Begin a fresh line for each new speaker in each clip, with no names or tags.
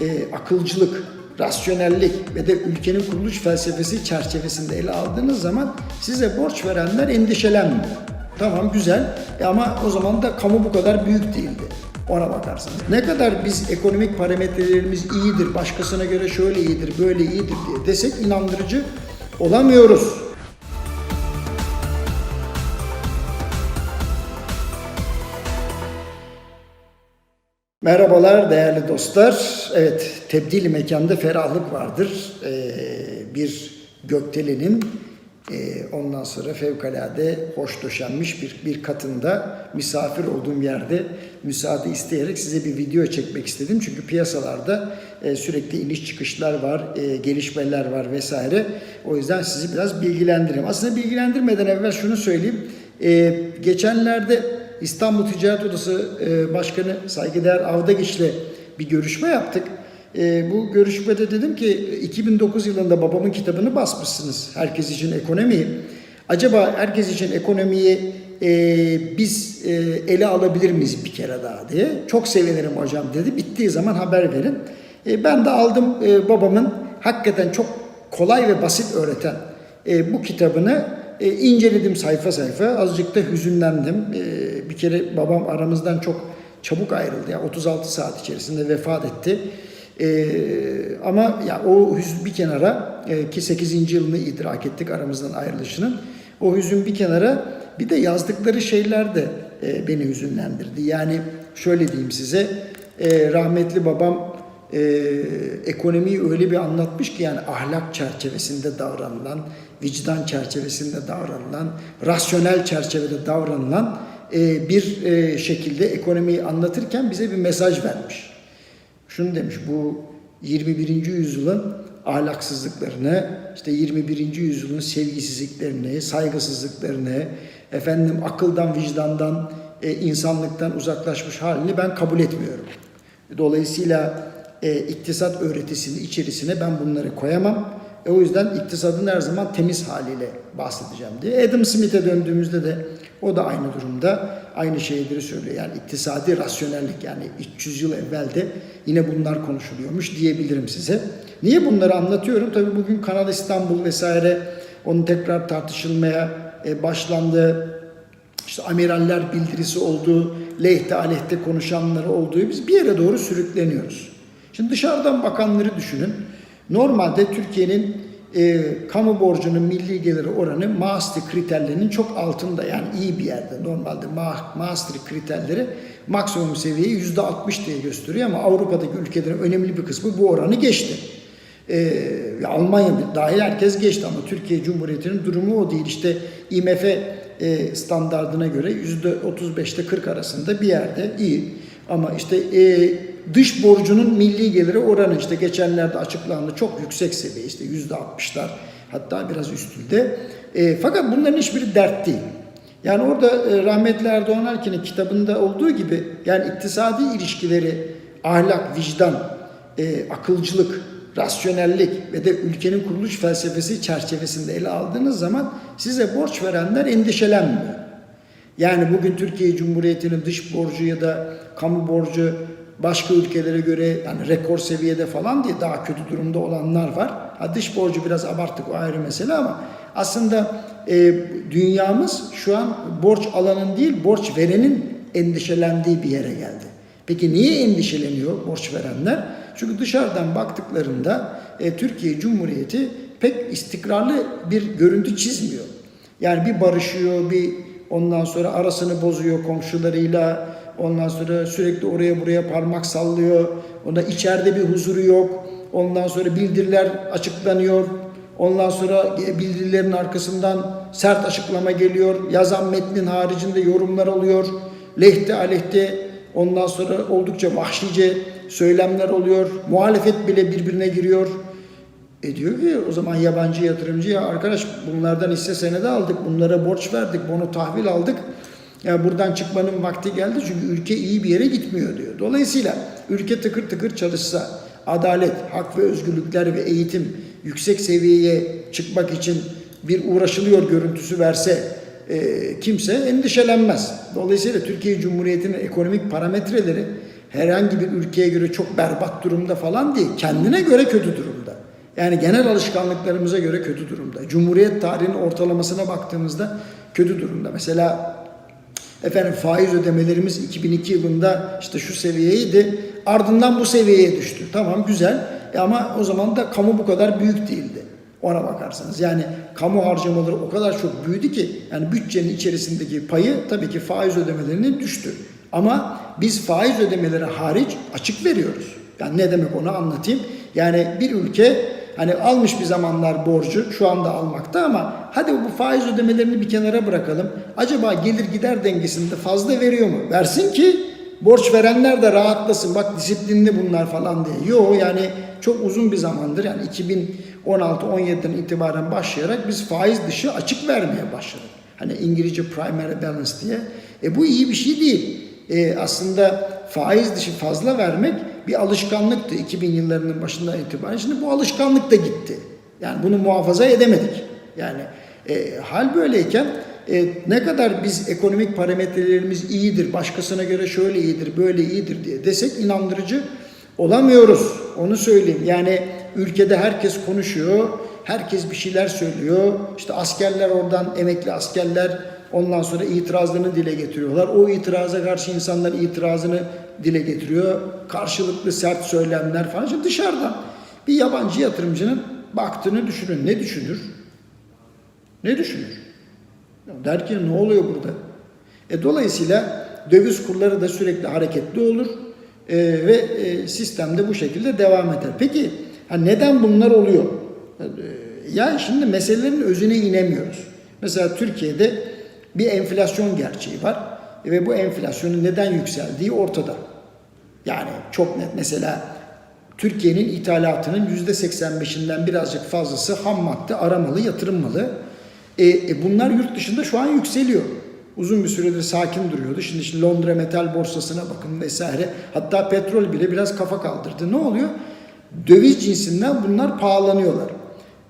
e, akılcılık, rasyonellik ve de ülkenin kuruluş felsefesi çerçevesinde ele aldığınız zaman size borç verenler endişelenmiyor. Tamam güzel E ama o zaman da kamu bu kadar büyük değildi. Ona bakarsanız. Ne kadar biz ekonomik parametrelerimiz iyidir, başkasına göre şöyle iyidir, böyle iyidir diye desek inandırıcı olamıyoruz. Merhabalar değerli dostlar. Evet, tebdili mekanda ferahlık vardır. Ee, bir gökdelenin e, ondan sonra fevkalade hoş döşenmiş bir, bir katında misafir olduğum yerde müsaade isteyerek size bir video çekmek istedim. Çünkü piyasalarda e, sürekli iniş çıkışlar var, e, gelişmeler var vesaire. O yüzden sizi biraz bilgilendireyim. Aslında bilgilendirmeden evvel şunu söyleyeyim. E, geçenlerde İstanbul Ticaret Odası e, Başkanı saygıdeğer Avdagiç'le bir görüşme yaptık. E, bu görüşmede dedim ki 2009 yılında babamın kitabını basmışsınız. Herkes için ekonomiyi. Acaba herkes için ekonomiyi e, biz ele alabilir miyiz bir kere daha diye. Çok sevinirim hocam dedi. Bittiği zaman haber verin. Ben de aldım babamın hakikaten çok kolay ve basit öğreten bu kitabını e, inceledim sayfa sayfa. Azıcık da hüzünlendim. E, bir kere babam aramızdan çok çabuk ayrıldı. Ya 36 saat içerisinde vefat etti. E, ama ya o hüzün bir kenara e, ki 8. yılını idrak ettik aramızdan ayrılışının. O hüzün bir kenara bir de yazdıkları şeyler de e, beni hüzünlendirdi. Yani şöyle diyeyim size e, rahmetli babam e, ekonomiyi öyle bir anlatmış ki yani ahlak çerçevesinde davranılan, vicdan çerçevesinde davranılan, rasyonel çerçevede davranılan e, bir e, şekilde ekonomiyi anlatırken bize bir mesaj vermiş. Şunu demiş bu 21. yüzyılın ahlaksızlıklarını, işte 21. yüzyılın sevgisizliklerini, saygısızlıklarını, efendim akıldan, vicdandan, e, insanlıktan uzaklaşmış halini ben kabul etmiyorum. Dolayısıyla iktisat öğretisinin içerisine ben bunları koyamam. E, o yüzden iktisadın her zaman temiz haliyle bahsedeceğim diye. Adam Smith'e döndüğümüzde de o da aynı durumda aynı şeyleri söylüyor. Yani iktisadi rasyonellik yani 300 yıl evvel de yine bunlar konuşuluyormuş diyebilirim size. Niye bunları anlatıyorum? Tabii bugün Kanal İstanbul vesaire onun tekrar tartışılmaya e, başlandı. İşte amiraller bildirisi olduğu, lehte aleyhte konuşanları olduğu biz bir yere doğru sürükleniyoruz. Şimdi dışarıdan bakanları düşünün. Normalde Türkiye'nin e, kamu borcunun milli geliri oranı Maastricht kriterlerinin çok altında yani iyi bir yerde. Normalde Ma Maastricht kriterleri maksimum seviyeyi yüzde 60 diye gösteriyor ama Avrupa'daki ülkelerin önemli bir kısmı bu oranı geçti. E, Almanya dahil herkes geçti ama Türkiye Cumhuriyeti'nin durumu o değil. İşte IMF e, standardına göre yüzde 35'te 40 arasında bir yerde iyi. Ama işte e, dış borcunun milli geliri oranı işte geçenlerde açıklandı çok yüksek seviye işte yüzde 60'lar hatta biraz üstünde. E, fakat bunların hiçbiri dert değil. Yani orada e, rahmetli Erdoğan Erkin'in kitabında olduğu gibi yani iktisadi ilişkileri ahlak, vicdan, e, akılcılık, rasyonellik ve de ülkenin kuruluş felsefesi çerçevesinde ele aldığınız zaman size borç verenler endişelenmiyor. Yani bugün Türkiye Cumhuriyeti'nin dış borcu ya da kamu borcu başka ülkelere göre yani rekor seviyede falan diye daha kötü durumda olanlar var. Ha dış borcu biraz abarttık o ayrı mesele ama aslında e, dünyamız şu an borç alanın değil borç verenin endişelendiği bir yere geldi. Peki niye endişeleniyor borç verenler? Çünkü dışarıdan baktıklarında e, Türkiye Cumhuriyeti pek istikrarlı bir görüntü çizmiyor. Yani bir barışıyor, bir ondan sonra arasını bozuyor komşularıyla, ondan sonra sürekli oraya buraya parmak sallıyor, onda içeride bir huzuru yok, ondan sonra bildiriler açıklanıyor, ondan sonra bildirilerin arkasından sert açıklama geliyor, yazan metnin haricinde yorumlar oluyor, lehte aleyhte ondan sonra oldukça vahşice söylemler oluyor, muhalefet bile birbirine giriyor. E diyor ki o zaman yabancı yatırımcı ya arkadaş bunlardan hisse senedi aldık, bunlara borç verdik, bunu tahvil aldık. Yani buradan çıkmanın vakti geldi çünkü ülke iyi bir yere gitmiyor diyor. Dolayısıyla ülke tıkır tıkır çalışsa, adalet, hak ve özgürlükler ve eğitim yüksek seviyeye çıkmak için bir uğraşılıyor görüntüsü verse e, kimse endişelenmez. Dolayısıyla Türkiye Cumhuriyeti'nin ekonomik parametreleri herhangi bir ülkeye göre çok berbat durumda falan değil. Kendine göre kötü durumda. Yani genel alışkanlıklarımıza göre kötü durumda. Cumhuriyet tarihinin ortalamasına baktığımızda kötü durumda. Mesela efendim faiz ödemelerimiz 2002 yılında işte şu seviyeydi. Ardından bu seviyeye düştü. Tamam güzel. E ama o zaman da kamu bu kadar büyük değildi. Ona bakarsanız. Yani kamu harcamaları o kadar çok büyüdü ki yani bütçenin içerisindeki payı tabii ki faiz ödemelerinin düştü. Ama biz faiz ödemeleri hariç açık veriyoruz. Yani ne demek onu anlatayım. Yani bir ülke hani almış bir zamanlar borcu şu anda almakta ama hadi bu faiz ödemelerini bir kenara bırakalım. Acaba gelir gider dengesinde fazla veriyor mu? Versin ki borç verenler de rahatlasın. Bak disiplinli bunlar falan diye. Yo yani çok uzun bir zamandır yani 2016-17'den itibaren başlayarak biz faiz dışı açık vermeye başladık. Hani İngilizce primary balance diye. E bu iyi bir şey değil. E, aslında faiz dışı fazla vermek bir alışkanlıktı 2000 yıllarının başından itibaren. Şimdi bu alışkanlık da gitti. Yani bunu muhafaza edemedik. Yani e, hal böyleyken e, ne kadar biz ekonomik parametrelerimiz iyidir, başkasına göre şöyle iyidir, böyle iyidir diye desek inandırıcı olamıyoruz. Onu söyleyeyim. Yani ülkede herkes konuşuyor, herkes bir şeyler söylüyor. İşte askerler oradan, emekli askerler ondan sonra itirazlarını dile getiriyorlar. O itiraza karşı insanlar itirazını dile getiriyor. Karşılıklı sert söylemler falan. Şimdi dışarıdan bir yabancı yatırımcının baktığını düşünün. Ne düşünür? Ne düşünür? Der ki ne oluyor burada? E, dolayısıyla döviz kurları da sürekli hareketli olur e, ve e, sistemde bu şekilde devam eder. Peki ha neden bunlar oluyor? E, ya şimdi meselelerin özüne inemiyoruz. Mesela Türkiye'de bir enflasyon gerçeği var ve bu enflasyonun neden yükseldiği ortada. Yani çok net mesela Türkiye'nin ithalatının %85'inden birazcık fazlası ham madde, aramalı, yatırım malı. E, e bunlar yurt dışında şu an yükseliyor. Uzun bir süredir sakin duruyordu. Şimdi, şimdi Londra metal borsasına bakın vesaire. Hatta petrol bile biraz kafa kaldırdı. Ne oluyor? Döviz cinsinden bunlar pahalanıyorlar.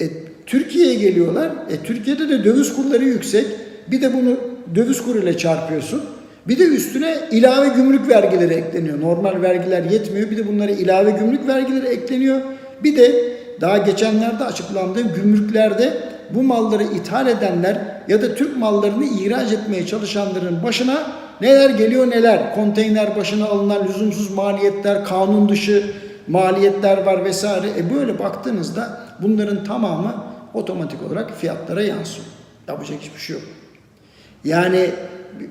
E, Türkiye'ye geliyorlar. E, Türkiye'de de döviz kurları yüksek. Bir de bunu döviz kuruyla çarpıyorsun. Bir de üstüne ilave gümrük vergileri ekleniyor. Normal vergiler yetmiyor. Bir de bunlara ilave gümrük vergileri ekleniyor. Bir de daha geçenlerde açıklandığı gümrüklerde bu malları ithal edenler ya da Türk mallarını ihraç etmeye çalışanların başına neler geliyor neler. Konteyner başına alınan lüzumsuz maliyetler, kanun dışı maliyetler var vesaire. E böyle baktığınızda bunların tamamı otomatik olarak fiyatlara yansıyor. Yapacak hiçbir şey yok. Yani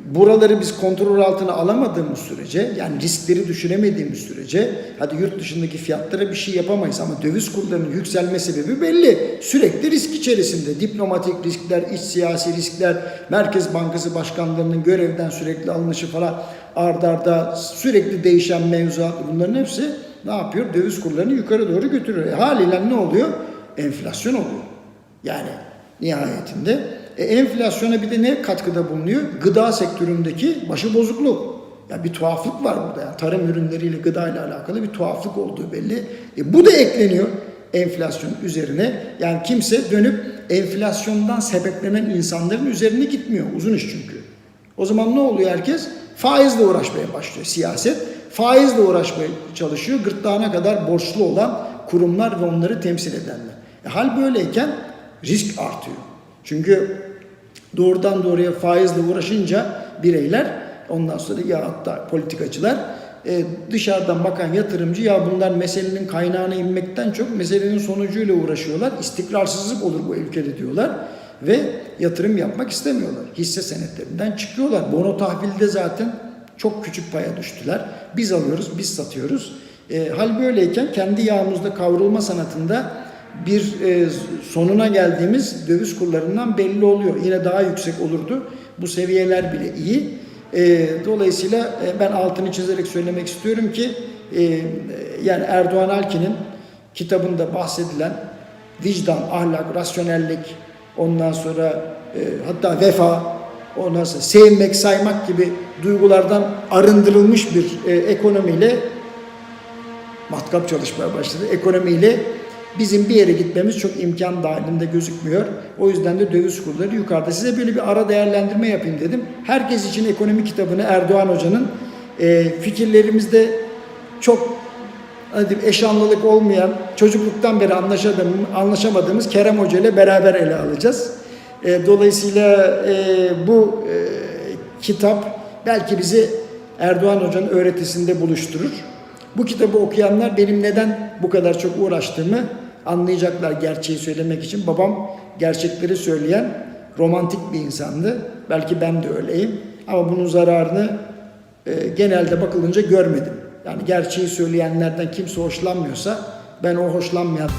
buraları biz kontrol altına alamadığımız sürece yani riskleri düşüremediğimiz sürece hadi yurt dışındaki fiyatlara bir şey yapamayız ama döviz kurlarının yükselme sebebi belli. Sürekli risk içerisinde diplomatik riskler, iç siyasi riskler, Merkez Bankası başkanlarının görevden sürekli alınışı falan ard arda sürekli değişen mevzuat bunların hepsi ne yapıyor? Döviz kurlarını yukarı doğru götürüyor. E, haliyle ne oluyor? Enflasyon oluyor. Yani nihayetinde e, enflasyona bir de ne katkıda bulunuyor? Gıda sektöründeki başı bozukluk. Ya bir tuhaflık var burada. Yani tarım ürünleriyle gıda ile alakalı bir tuhaflık olduğu belli. E, bu da ekleniyor enflasyon üzerine. Yani kimse dönüp enflasyondan sebeplenen insanların üzerine gitmiyor. Uzun iş çünkü. O zaman ne oluyor herkes? Faizle uğraşmaya başlıyor siyaset. Faizle uğraşmaya çalışıyor. Gırtlağına kadar borçlu olan kurumlar ve onları temsil edenler. E, hal böyleyken risk artıyor. Çünkü doğrudan doğruya faizle uğraşınca bireyler ondan sonra ya hatta politikacılar e, dışarıdan bakan yatırımcı ya bunlar meselenin kaynağına inmekten çok meselenin sonucuyla uğraşıyorlar. İstikrarsızlık olur bu ülkede diyorlar ve yatırım yapmak istemiyorlar. Hisse senetlerinden çıkıyorlar. Bono tahvilde zaten çok küçük paya düştüler. Biz alıyoruz, biz satıyoruz. E, hal böyleyken kendi yağımızda kavrulma sanatında bir e, sonuna geldiğimiz döviz kurlarından belli oluyor. Yine daha yüksek olurdu. Bu seviyeler bile iyi. E, dolayısıyla e, ben altını çizerek söylemek istiyorum ki e, yani Erdoğan Alkin'in kitabında bahsedilen vicdan, ahlak, rasyonellik, ondan sonra e, hatta vefa, ondan sonra sevmek, saymak gibi duygulardan arındırılmış bir e, ekonomiyle matkap çalışmaya başladı. Ekonomiyle bizim bir yere gitmemiz çok imkan dahilinde gözükmüyor. O yüzden de döviz kurları yukarıda. Size böyle bir ara değerlendirme yapayım dedim. Herkes için ekonomi kitabını Erdoğan Hoca'nın e, fikirlerimizde çok hadi eşanlılık olmayan, çocukluktan beri anlaşamadığımız, Kerem Hoca ile beraber ele alacağız. E, dolayısıyla e, bu e, kitap belki bizi Erdoğan Hoca'nın öğretisinde buluşturur. Bu kitabı okuyanlar benim neden bu kadar çok uğraştığımı anlayacaklar gerçeği söylemek için. Babam gerçekleri söyleyen romantik bir insandı. Belki ben de öyleyim. Ama bunun zararını e, genelde bakılınca görmedim. Yani gerçeği söyleyenlerden kimse hoşlanmıyorsa ben o hoşlanmayan